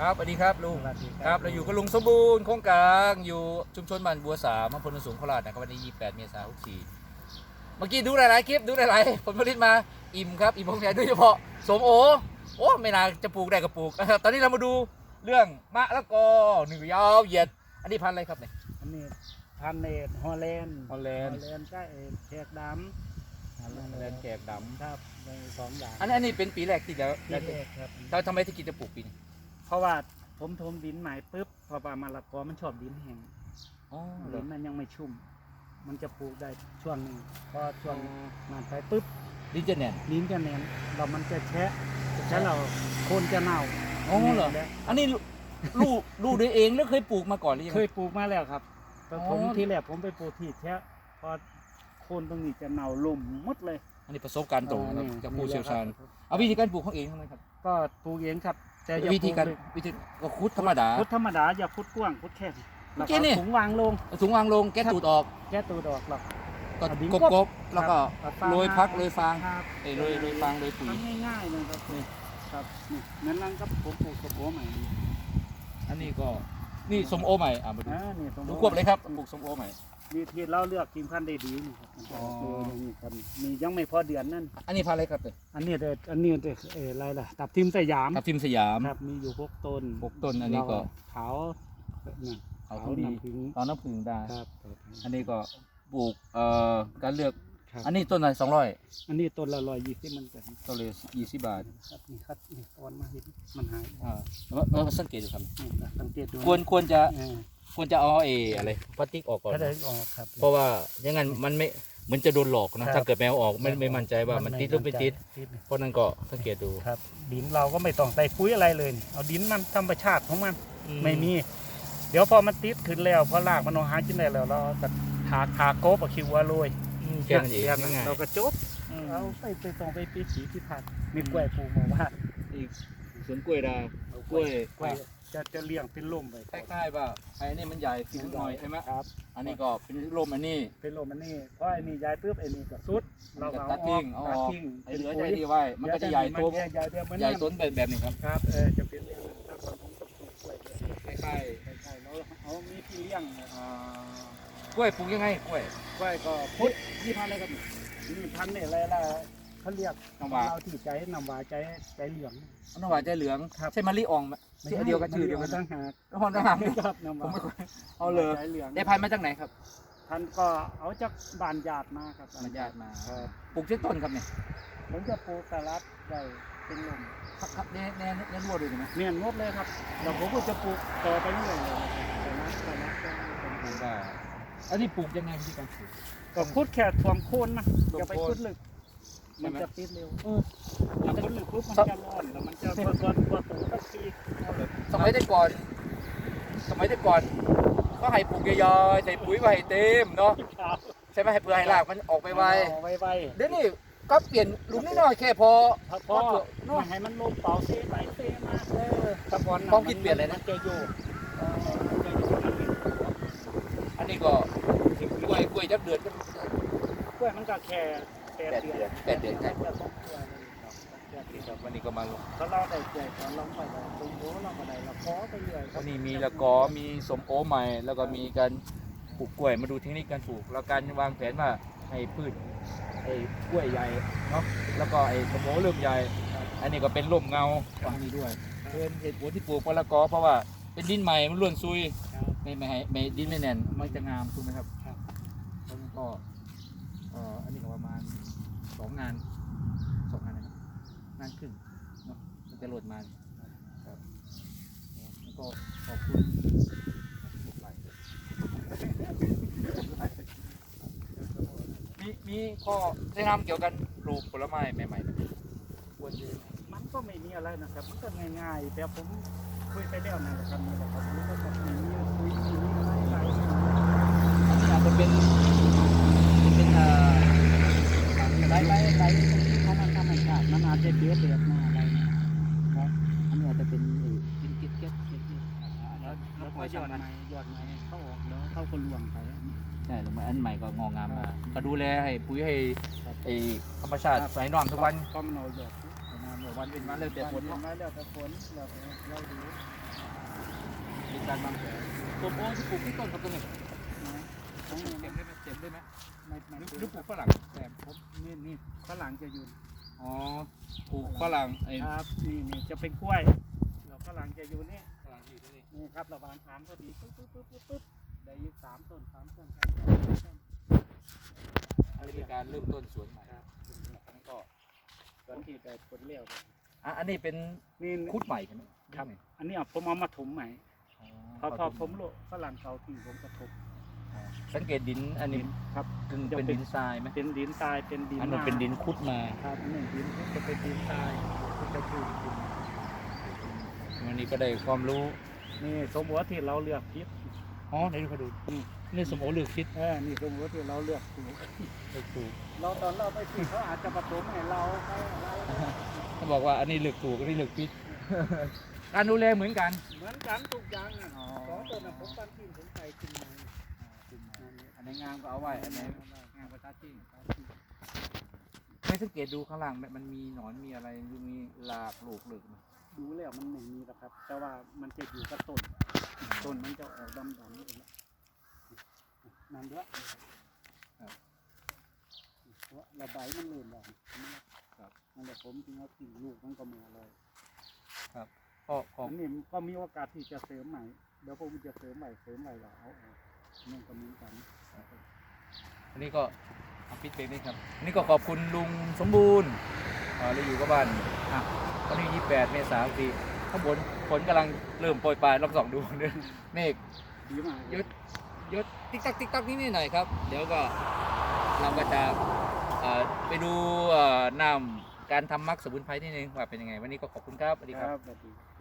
ครับสวัสดีครับลุงสวัสดีครับเราอยู่กับลุงสมบูรณ์โครงกลางอยู่ชุมชนบ้านบัวสามอำเภอโนนสูงโคราชนะครับวันนี้28 เมษายน64เมื่อกี้ดูหลายๆคลิปดูหลายๆผลผลิตมาอิ่มครับอิ่มพงแดงโดยเฉพาะสมโอโอ้ไม่น่าจะปลูกได้ก็ปลูกตอนนี้เรามาดูเรื่องมะละกอหนึ่งยาวเหยียด อันนี้พันธุ์อะไรครับเนี่ย อันนี้พันเนตฮอลแลนด์ฮอลแลนด์ ฮอลแลนด์ก็เอแขกดำฮอลแลนด์แขกดครับในสองอย่างำอันนี้อันนี้เป็นปีแรกที่แล้วที่แรกครับเราทำไมถึงกินจะปลูกปีนี้เพ ราะว่าผมทมดินใหม่ปุ๊บพอปลามะละกอมันชอบดินแห้งอ๋อเหรดิอนมันยังไม่ชุ่ม มันจะปลูกได้ช่วงหนึงพอช่วงนานไปปุ๊บดินจะแน่นดินจะแน่นเรามันจะแฉะแฉะเราโคนจะเน่าอ๋อเหรอแล้วอันนี้ลูกลูกด้วยเองหรือเคยปลูกมาก่อนหรือยัง เคไงยปลูกมาแล้วครับแต่ผมอ๋อ ที่แรกผมไปปลูกที่แฉะพอโคนตรงนี้จะเน่าล่มหมดเลยอันนี้ประสบการณ์ตรงนะครับอ่นี่จากผู้เชี่ยวชาญนี่แหละครับเอาวิธีการปลูกของเองทำไมครับ ก็ปลูกเองครับ แต่อย่าวิธีการปลูวิธีก็คุดธรรมดา พุทธธรรมดาอย่าพุทธกว้างพุทธแค่นี้เมื่อกี้นี่แล้วถุงวางลงเอาถุงวางลงแก้ตูดออกแก้ตัวดอกหรอก ก็เอาดินกบ กบกบแล้วก็ครับเอาฟางโรยพักโรยฟางครับเอ้ยโรยโรยฟางโรยปุ๋ย ทำง่ายๆนะครับนี่ ครับนี่นั่นนั่นก็ผมปลูกกระโปรงใหม่นี่อันนี้ก็นี่ส้มโอใหม่อะมาดูอ่านี่ตรงดูควบเลยครับปลูกส้มโอใหม่ นี่ที่เราเลือกกินพันธุ์ได้ดีนี่ครับอ๋อ เออนี่ครับนี่ยังไม่พอเดือนนั่น อันนี้พันธุ์อะไรครับเนี่ยอันนี้เด้ออันนี้เด้อเอออะไรล่ะ ตับทิมสยามทับทิมสยาม ครับ มีอยู่หกต้นหกต้นอันนี้ก็ ขาวนี่เขาทุดีนำถึงตอนน้ำผึ้งได้ ครับอันนี้ก็ปลูกเอ่อการเลือก ครับอันนี้ต้นอะไรสองร้อยอันนี้ต้นละร้อยยี่สิบมันจะต้นเลยยี่สิบบาทครับนี่ครับนี่ตอนมาเห็นมันหายอ่าแล้วแล้วสังเกตดูครับนี่นะสังเกตดูควรควรจะเออ ควรจะเอาเออะไรพลาสติกออกก่อนก็ได้ออกครับ เพราะว่าอย่างนั้นมันไม่เหมือนจะโดนหลอกนะ ครับถ้าเกิดแมวออกไม่ไม่มั่นใจว่ามันติดหรือไม่ติดติด เพราะนั้นก็สังเกตดูครับ ดินเราก็ไม่ต้องใส่ปุ๋ยอะไรเลยนี่เอาดินมันธรรมชาติของมัน ไม่มี เดี๋ยวพอมันติดขึ้นแล้วพอรากมันเอาหากินได้แล้วเราก็ถากถากโกบเอาคิวว่าโรยอืมแค่นั้นเองแบบง่ายเราก็จบ เอาไปไปตรงไปปีสีที่พันมีกล้วยปลูกมาว่าๆอีก สวนกล้วยดาวกล้วยกล้วยจะจะเลี้ยงเป็นล่มไปคล้ายๆว่าไอ้นี่มันใหญ่ขึ้นหน่อยใช่ไหมครับ อันนี้ก็เป็นลมอันนี้ เป็นล่มอันนี้เพราะไอ้นี่ย้ายปุ๊บไอ้นี่ก็สุดมันเราจะก็ตัดทิ้งเอาตัอดอกทิ้งไอ้เหลือใจดีไว้ มันก็จะใหญ่โตใหญ่ใหญ่แบบใหญ่ต้นแบบแบบนี้ครับครับเออจะเป็นอย่างนั้นแล้วก็ต้องปลูกกล้วยคล้ายใช่ใช่แล้วเอามีที่เลี้ยงนะๆอ่ากล้วยปลูกยังไงกล้วยกล้วยก็พุทธยี่พันอะไรกันนี่พันเนี่ยอะไรล่ะ เขาเรียกน้ำหวานเราที่ใจน้ำหวานใจใจเหลืองน้ำหวานใจเหลืองครับ ใช่มะลิอ่องไหมชื่อเดียวกันชื่อเดียวกันต่างหากน้ำหวานต่างหากครับน้ำหผมวานไม่ค่อยเอาเลย ใจเหลืองได้พันธุ์มาจากไหนครับพันก็เอาจากบ้านญาติมาครับมันญาติมาครับปลูกชื่อต้นครับเนี่ยผมจะปลูกกะลัดใหญ่เป็นลมครับครับแน่แน่แน่รั่วด้วยไหมเมียนหมดเลยครับแล้วผมก็จะปลูกต่อไปเรื่อยเลยกะลัดกะลัดกะลัดปลูกได้อันนี้ปลูกยังไงวิธีการปลูก ก็คุดแค่ถ่วมโคนนะถ่วมอย่าไปโคนคุดลึก ใช่มันไหมจะติดเร็วเออถ้าคุดลึกปุ๊บมันจะร้อนแล้วมันจะเปิดเปิดเปิดตูสักทีสมัยแต่ก่อน สมัยแต่ก่อน ก็ให้ปลูกยอยๆใส่ปุ๋ยไว้ให้เต็มเนาะครับใช่ไหมให้เพื่อให้รากมันออกไปไวเอาไวไวเดี๋ยวนี้ก็เปลี่ยนหลุมนิดหน่อยแค่พอ พอพอไม่ให้มันลงเป่าเซไปเซมาเออตะกอนความคิดเปลี่ยนเลยนะมัจะโยกเออมันจะโยกมันเป็นอันนี้ก็กล้วยกล้วยจักเดือนก็กล้วยมันก็แค่ แปดแปดเดืเดืออนนแปดเดือนใช่แค่สองกล้วยเลยแปดเดือนครับวันนี้ก็มาลงถ้าเราได้ใจตอนเราไปเราตรงโน้เราก็ได้เราขอไปเรื่อยครัวับนนี้มีละกอมีสมโอใหม่ แล้วก็มีการปลูกกล้วยมาดูเทคนิคการปลูก แล้วการวางแผนว่าให้พืชไอ้กล้วยใหญ่เนาะแล้วก็ไอ้สมโอเริ่มใหญ่ อันนี้ก็เป็นร่มเงาตรงนี้ด้วยเพื่อนเหตุผลที่ปลูกมะละกอเพราะว่าเป็นดินใหม่มันร่วนซุยครับไม่ไม่ให้ไม่ดินไม่แน่นมันจะงามถูกไหมครับครับแล้วก็เอ่ออันนี้ก็ประมาณสอ งงานสองงานนะครับงานครึ่งเนาะมันจะโหลดมาเนี่ยครับแล้วก็ขอบคุณลูกไหลมีมีข้อแนะนำเกี่ยวกับปลูกผลไม้ใหม่ๆควรจะมันก็ไม่มีอะไรนะครับ มันก็ง่ายๆแต่ผมคุยไปแล้วนะครับนี่แหละครับมันก็จะมีคุยมีอะไรหลายอันนี้อาจจะเป็นเป็นเอ่อ หลายหลายหลายของมันธรรม ชาติมันอาจจะเดือดเดือดมาอะไรนะครับอันนี้อาจจะเป็นเอ่อเป็นเก็ดเก็ดเก็ดเก็ดแล้วแล้วพอยอดใหม่ยอดใหม่เข้าออกแล้วเข้าก็ลวงไปใช่แล้วอันใหม่ก็งองามมาก็ดูแลให้ปุ๋ยให้ไอ้ธรรมชาติใส่น้อมทุกวันก็มันเอาหยอดน้ำหยอดวันเป็นวันแล้วแต่ฝนเนาะเนาะมาแล้วแต่ฝนเราเราดูมีการวางแผนต้นโอ้ที่ปลูกที่ต้นครับตรงนี้นะของเต็นี่มนะได้ไหมเต็มได้ไหมไม่ไม่หรือถึงหรือปลูกฝรั่งแซมผมนี่นี่ฝรั่งจะอยู่ อ๋อปลูกฝรั่งไอ้ครับนี่นี่จะเป็นกล้วยเราฝรั่งจะอยู่นี่ฝรั่งที่นี่นี่ครับระหวางทางพอดีปุ๊บปุ๊บปุ๊บปุ๊บปุ๊บได้อีกสามต้นสามต้นสามต้นสามต้นอันนี้เป็นการเริ่มต้นสวนใหม่ครับอันนี้ก็ตอนที่ได้ผลเลี้ยวเลยอะอันนี้เป็นนี่คุดใหม่ใช่ไหมครับ อันนี้เอาผมเอามาถมใหม่พอพอผมโลฝรั่งเก่าที่ผมก็ถม สังเกตดินอันนี้ครับเป็นจะเป็นเป็นดินทรายไหมเป็นดินทรายเป็นดินอันนั้นเป็นดินคุดมาครับอันนี้ดินจะเป็นดินทรายที่จะคือดินวันนี้ก็ได้ความรู้นี่สมมติว่าที่เราเลือกพิษอ๋อไหนดูเขาดูนี่สมโอเลือกคิดเออนี่สมมติว่าที่เราเลือกปลูกเลือกปลูกเราตอนเราไปปลูกเขาอาจจะผสมให้เราให้อะไรเขาบอกว่าอันนี้เลือกปลูกอันนี้เลือกพิษการดูแลเหมือนกัน เหมือนกันทุกอย่างนะอ๋อสองต้นนะผมปั้นทิ้งผมใส่ขึ้นมาอัน ไหนงามก็เอาไว้อันไหนงามก็ตัดทิ้งไม่สังเกตดูข้างล่างมันมันมีหนอนมีอะไรหรือมีลากลูกหลึกไหมดูแล้วมันไม่มีหรอกครับ แต่ว่ามันจะอยู่กับต้น ต้นมันจะออกดำๆนี่เองนั่นด้วยเพราะระบายมันเลื่อนออกครับนั่นแหละผมจึงเอาทิ้งลูกมันก็มาเลยก็ขออันนี้ก็มีโอกาสที่จะเสริมใหม่ เดี๋ยวผมจะเสริมใหม่เสริมใหม่เราเอา ออกนั่นก็มีกันอันนี้ก็เอาพิษเป็นนี่ครับอันนี้ก็ขอบคุณลุงสมบูรณ์อ่าเราอยู่กับบ้านอะวันนี้ 28 เมษายนปีข้างบนฝนกำลังเริ่มโปรยปลายลองส่องดูเด้อเมฆดีมากยศยศติ๊กตักติ๊กตักนิดหน่อยครับ เดี๋ยวก็เราก็จะเอ่อไปดูเอ่อนำการทำมักสมุนไพรนิดนึงว่าเป็นยังไง วันนี้ก็ขอบคุณครับสวัสดีคครับ รับสวัสดี